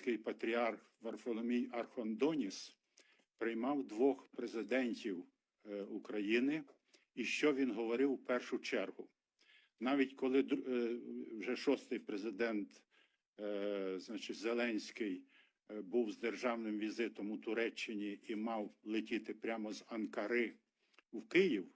київський патріарх Варфоломій Архондоніс приймав двох президентів е, України, і що він говорив у першу чергу. Навіть коли е, вже шостий президент, е, значить, Зеленський був з державним візитом у Туреччині і мав летіти прямо з Анкари в Київ,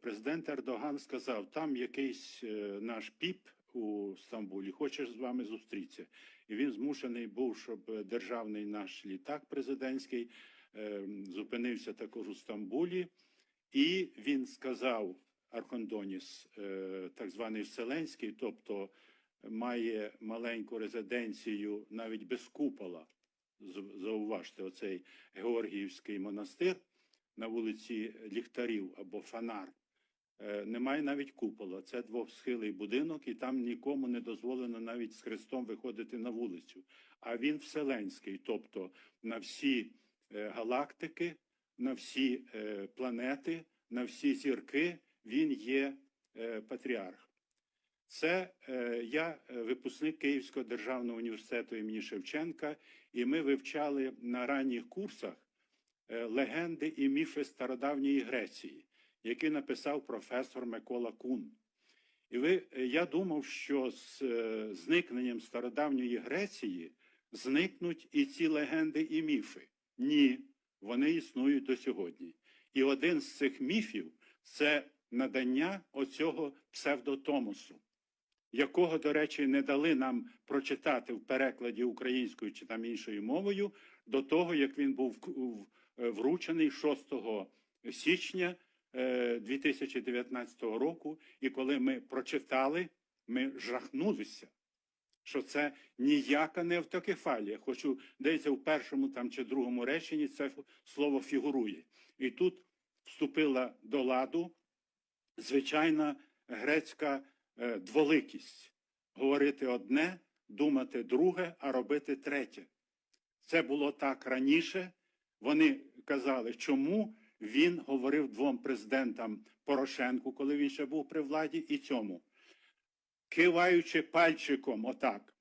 президент Ердоган сказав: там якийсь наш піп у Стамбулі, хоче з вами зустрітися. І він змушений був, щоб державний наш літак президентський е, зупинився також у Стамбулі, і він сказав Архондоніс, е, так званий Вселенський, тобто має маленьку резиденцію навіть без купола. Зауважте, оцей Георгіївський монастир на вулиці Ліхтарів або Фанар. Е, Немає навіть купола. Це двохсхилий будинок, і там нікому не дозволено навіть з хрестом виходити на вулицю. А він вселенський, тобто на всі е, галактики, на всі е, планети, на всі зірки він є патріарх. Це я випускник Київського державного університету імені Шевченка, і ми вивчали на ранніх курсах легенди і міфи стародавньої Греції, які написав професор Микола Кун. І ви, е, я думав, що з е, зникненням стародавньої Греції зникнуть і ці легенди і міфи. Ні, вони існують до сьогодні. І один з цих міфів це надання оцього псевдотомосу, якого, до речі, не дали нам прочитати в перекладі українською чи там іншою мовою до того, як він був е, вручений 6 січня 2019 року. І коли ми прочитали, ми жахнулися, що це ніяка не автокефалія. Хочу здається, в першому там чи другому реченні це слово фігурує. І тут вступила до ладу звичайна грецька е, дволикість. Говорити одне, думати друге, а робити третє. Це було так раніше. Вони казали, чому він говорив двом президентам Порошенку, коли він ще був при владі, і цьому, киваючи пальчиком, отак,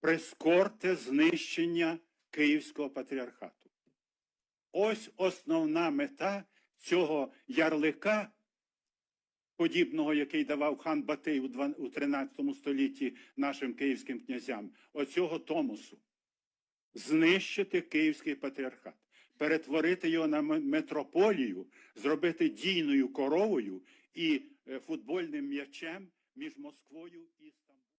прискорте знищення Київського патріархату. Ось основна мета цього ярлика, подібного, який давав хан Батий у 13 столітті нашим київським князям, оцього Томосу. Знищити Київський патріархат, перетворити його на метрополію, зробити дійною коровою і е, футбольним м'ячем між Москвою і